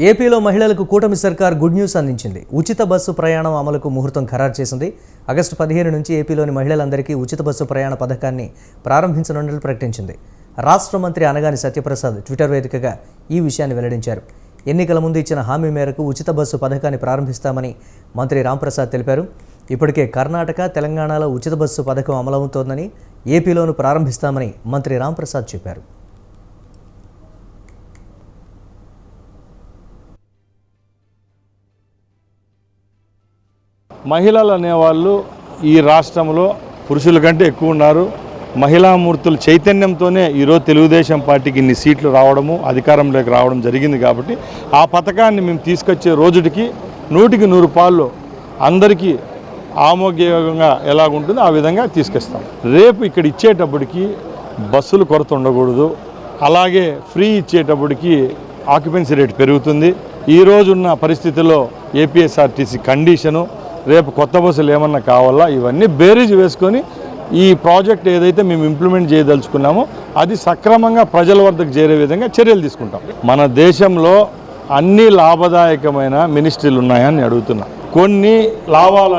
ఏపీలో మహిళలకు కూటమి సర్కార్ గుడ్ న్యూస్ అందించింది. ఉచిత బస్సు ప్రయాణం అమలుకు ముహూర్తం ఖరారు చేసింది. ఆగస్టు పదిహేను నుంచి ఏపీలోని మహిళలందరికీ ఉచిత బస్సు ప్రయాణ పథకాన్ని ప్రారంభించనున్నట్లు ప్రకటించింది. రాష్ట్ర మంత్రి అనగాని సత్యప్రసాద్ ట్విట్టర్ వేదికగా ఈ విషయాన్ని వెల్లడించారు. ఎన్నికల ముందు ఇచ్చిన హామీ మేరకు ఉచిత బస్సు పథకాన్ని ప్రారంభిస్తామని మంత్రి రాంప్రసాద్ తెలిపారు. ఇప్పటికే కర్ణాటక తెలంగాణలో ఉచిత బస్సు పథకం అమలవుతోందని ఏపీలోనూ ప్రారంభిస్తామని మంత్రి రాంప్రసాద్ చెప్పారు. మహిళలు అనేవాళ్ళు ఈ రాష్ట్రంలో పురుషుల కంటే ఎక్కువ ఉన్నారు. మహిళామూర్తుల చైతన్యంతోనే ఈరోజు తెలుగుదేశం పార్టీకి ఇన్ని సీట్లు రావడము అధికారంలోకి రావడం జరిగింది కాబట్టి ఆ పథకాన్ని మేము తీసుకొచ్చే రోజుటికి నూటికి నూరు పాళ్ళు అందరికీ ఆమోగ్యంగా ఎలాగుంటుందో ఆ విధంగా తీసుకొస్తాం. రేపు ఇక్కడ ఇచ్చేటప్పటికి బస్సులు కొరత ఉండకూడదు. అలాగే ఫ్రీ ఇచ్చేటప్పటికి ఆక్యుపెన్సీ రేట్ పెరుగుతుంది. ఈ రోజున్న పరిస్థితుల్లో ఏపీఎస్ఆర్టీసీ కండిషను రేపు కొత్త బస్సులు ఏమన్నా కావాలా ఇవన్నీ బేరీజ్ వేసుకొని ఈ ప్రాజెక్ట్ ఏదైతే మేము ఇంప్లిమెంట్ చేయదలుచుకున్నామో అది సక్రమంగా ప్రజల వద్దకు చేరే విధంగా చర్యలు తీసుకుంటాం. మన దేశంలో అన్ని లాభదాయకమైన మినిస్ట్రీలు ఉన్నాయని అడుగుతున్నా. కొన్ని లాభాలు